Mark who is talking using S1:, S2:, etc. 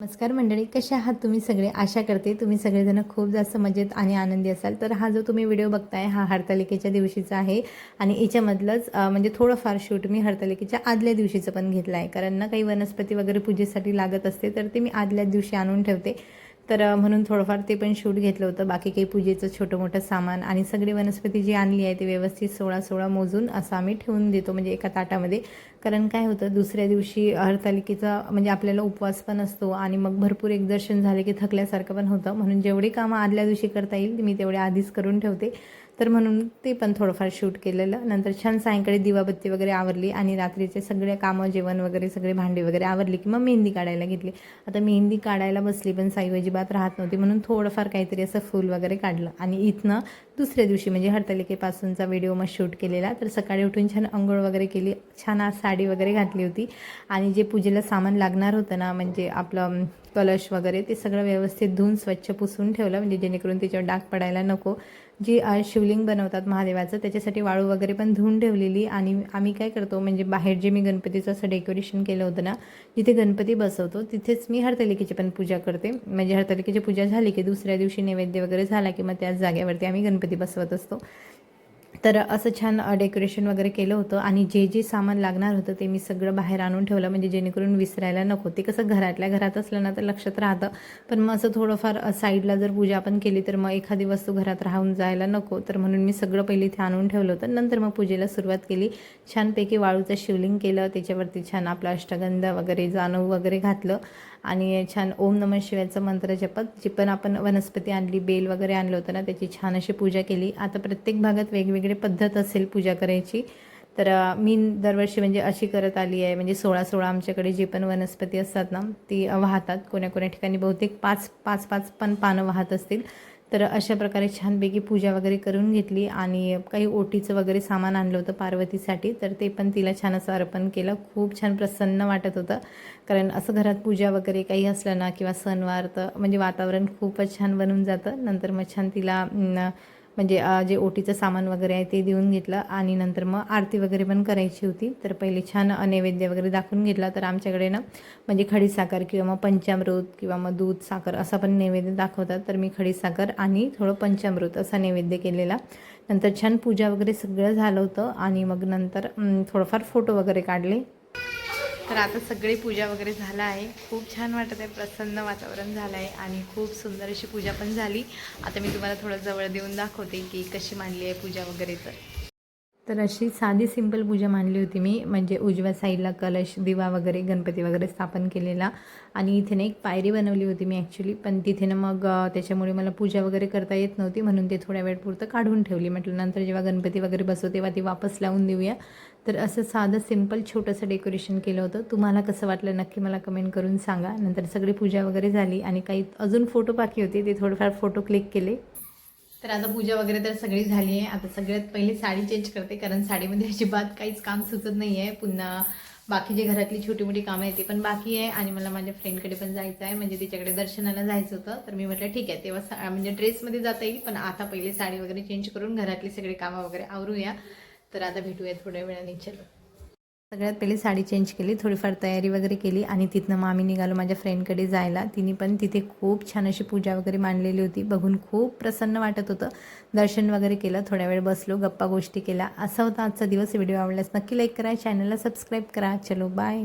S1: नमस्कार मंडळी कसे आहात तुम्ही सगळे? आशा करते तुम्ही सगळेजण खूप जास्त मजेत आणि आनंदी असाल. तर हा जो तुम्ही व्हिडिओ बघताय हा हरतालिकेच्या दिवशीचा आहे आणि याच्यामधलंच म्हणजे थोडंफार शूट मी हरतालिकेच्या आदल्या दिवशीचं पण घेतलं आहे कारण ना काही वनस्पती वगैरे पूजेसाठी लागत असते तर ते मी आदल्याच दिवशी आणून ठेवते. तर म्हणून थोडंफार ते पण शूट घेतलं होतं. बाकी काही पूजेचं छोटं मोठं सामान आणि सगळी वनस्पती जी आणली आहे ते व्यवस्थित सोळा सोळा मोजून असं आम्ही ठेवून देतो म्हणजे एका ताटामध्ये. कारण काय होतं दुसऱ्या दिवशी हरतालिकेचा म्हणजे आपल्याला उपवास पण असतो आणि मग भरपूर एक दर्शन झाले की थकल्यासारखं पण होतं. म्हणून जेवढी कामं आदल्या दिवशी करता येईल मी तेवढे आधीच करून ठेवते. तर म्हणून ते पण थोडंफार शूट केलेलं. नंतर छान सायंकाळी दिवाबत्ती वगैरे आवरली आणि रात्रीचे सगळे कामं जेवण वगैरे सगळे भांडी वगैरे आवरली की मग मेहंदी काढायला घेतली. आता मेहंदी काढायला बसली पण साई अजिबात राहत नव्हती म्हणून थोडंफार काहीतरी असं फूल वगैरे काढलं. आणि इथनं दुसऱ्या दिवशी म्हणजे हरतालिकेपासूनचा व्हिडिओ मग शूट केलेला. तर सकाळी उठून छान अंघोळ वगैरे केली छान आज साडी वगैरे घातली होती. आणि जे पूजेला सामान लागणार होतं ना म्हणजे आपलं कलश वगैरे ते सगळं व्यवस्थित धुवून स्वच्छ पुसून ठेवलं. म्हणजे जेणेकरून त्याच्यावर डाग पडायला नको. जी शिवलिंग बनवतात महादेवाचं त्याच्यासाठी वाळू वगैरे पण धुवून ठेवलेली. आणि आम्ही काय करतो म्हणजे बाहेर जे मी गणपतीचं असं डेकोरेशन केलं होतं ना जिथे गणपती बसवतो तिथेच मी हरतालिकेची पण पूजा करते. म्हणजे हरतालिकेची पूजा झाली की दुसऱ्या दिवशी नैवेद्य वगैरे झाला की मग त्याच जागेवरती आम्ही गणपती बसवत असतो. तर असं छान डेकोरेशन वगैरे केलं होतं आणि जे जे सामान लागणार होतं ते मी सगळं बाहेर आणून ठेवलं. म्हणजे जेणेकरून विसरायला नको. ते कसं घरातल्या घरात असलं ना तर लक्षात राहतं. पण मग असं थोडंफार साईडला जर पूजा आपण केली तर मग एखादी वस्तू घरात राहून जायला नको. तर म्हणून मी सगळं पहिले इथे आणून ठेवलं होतं. नंतर मग पूजेला सुरुवात केली. छानपैकी वाळूचं शिवलिंग केलं. त्याच्यावरती छान आपलं अष्टगंध वगैरे जानू वगैरे घातलं. आणि छान ओम नमः शिवायचं मंत्र जपत जी पण आपण वनस्पती आणली बेल वगैरे आणलं होतं ना त्याची छान अशी पूजा केली. आता प्रत्येक भागात वेगवेगळी पद्धत असेल पूजा करायची. तर मी दरवर्षी म्हणजे अशी करत आली आहे म्हणजे सोळा सोळा आमच्याकडे जी पण वनस्पती असतात ना ती वाहतात. कोण्या कोण्या ठिकाणी बहुतेक पाच पाच पाच पण पानं वाहत असतील. तर अशा प्रकारे छानपैकी पूजा वगैरे करून घेतली आणि काही ओटीचं वगैरे सामान आणलं होतं पार्वतीसाठी तर ते पण तिला छान असं अर्पण केलं. खूप छान प्रसन्न वाटत होतं. कारण असं घरात पूजा वगैरे काही असलं ना किंवा सणवार तर म्हणजे वातावरण खूपच छान बनून जातं. नंतर मग छान तिला म्हणजे जे ओटीचं सामान वगैरे आहे ते देऊन घेतलं आणि नंतर मग आरती वगैरे पण करायची होती. तर पहिले छान नैवेद्य वगैरे दाखवून घेतला. तर आमच्याकडे ना म्हणजे खडीसाखर किंवा मग पंचामृत किंवा मग दूध साखर असा पण नैवेद्य दाखवतात. तर मी खडीसाखर आणि थोडं पंचामृत असा नैवेद्य केलेला. नंतर छान पूजा वगैरे सगळं झालं होतं आणि मग नंतर थोडंफार फोटो वगैरे काढले. तर आता सगळी पूजा वगैरे झाला आहे. खूप छान वाटत आहे. प्रसन्न वातावरण झालं आहे आणि खूप सुंदर अशी पूजा पण झाली. आता मी तुम्हाला थोडं जवळ देऊन दाखवते की कशी मांडली आहे पूजा वगैरे तर. तर अशी साधी सिंपल पूजा मांडली होती मी म्हणजे उजव्या साईडला कलश दिवा वगैरे गणपती वगैरे स्थापन केलेला. आणि इथे ना एक पायरी बनवली होती मी ॲक्च्युली पण तिथे ना मग त्याच्यामुळे मला पूजा वगैरे करता येत नव्हती म्हणून ते थोड्या वेळ पुरतं काढून ठेवली. म्हटलं नंतर जेव्हा गणपती वगैरे बसो तेव्हा ती वापस लावून देऊया. तर असं साधं सिंपल छोटंसं डेकोरेशन केलं होतं. तुम्हाला कसं वाटलं नक्की मला कमेंट करून सांगा. नंतर सगळी पूजा वगैरे झाली आणि काही अजून फोटो बाकी होते ते थोडेफार फोटो क्लिक केले. तर आता पूजा वगैरे तर सगळी झाली आहे. आता सगळ्यात पहिले साडी चेंज करते कारण साडीमध्ये अजिबात काहीच काम सुचत नाही आहे पुन्हा बाकी जे घरातली छोटी मोठी कामं आहे ते पण बाकी आहे. आणि मला माझ्या फ्रेंडकडे पण जायचं आहे. म्हणजे तिच्याकडे दर्शनाला जायचं होतं. तर मी म्हटलं ठीक आहे. तेव्हा सा म्हणजे ड्रेसमध्ये जाता येईल पण आता पहिले साडी वगैरे चेंज करून घरातली सगळी कामं वगैरे आवरूया. तर आता भेटूया थोड्या वेळाने. चलो. सगळ्यात पहिले साडी चेंज केली थोडीफार तयारी वगैरे केली आणि तिथनं मग आम्ही निघालो माझ्या फ्रेंडकडे जायला. तिने पण तिथे खूप छान अशी पूजा वगैरे मांडलेली होती. बघून खूप प्रसन्न वाटत होतं. दर्शन वगैरे केलं थोड्या वेळ बसलो गप्पा गोष्टी केल्या. असा होता आजचा दिवस. व्हिडिओ आवडल्यास नक्की लाईक करा चॅनलला सबस्क्राईब करा. चलो बाय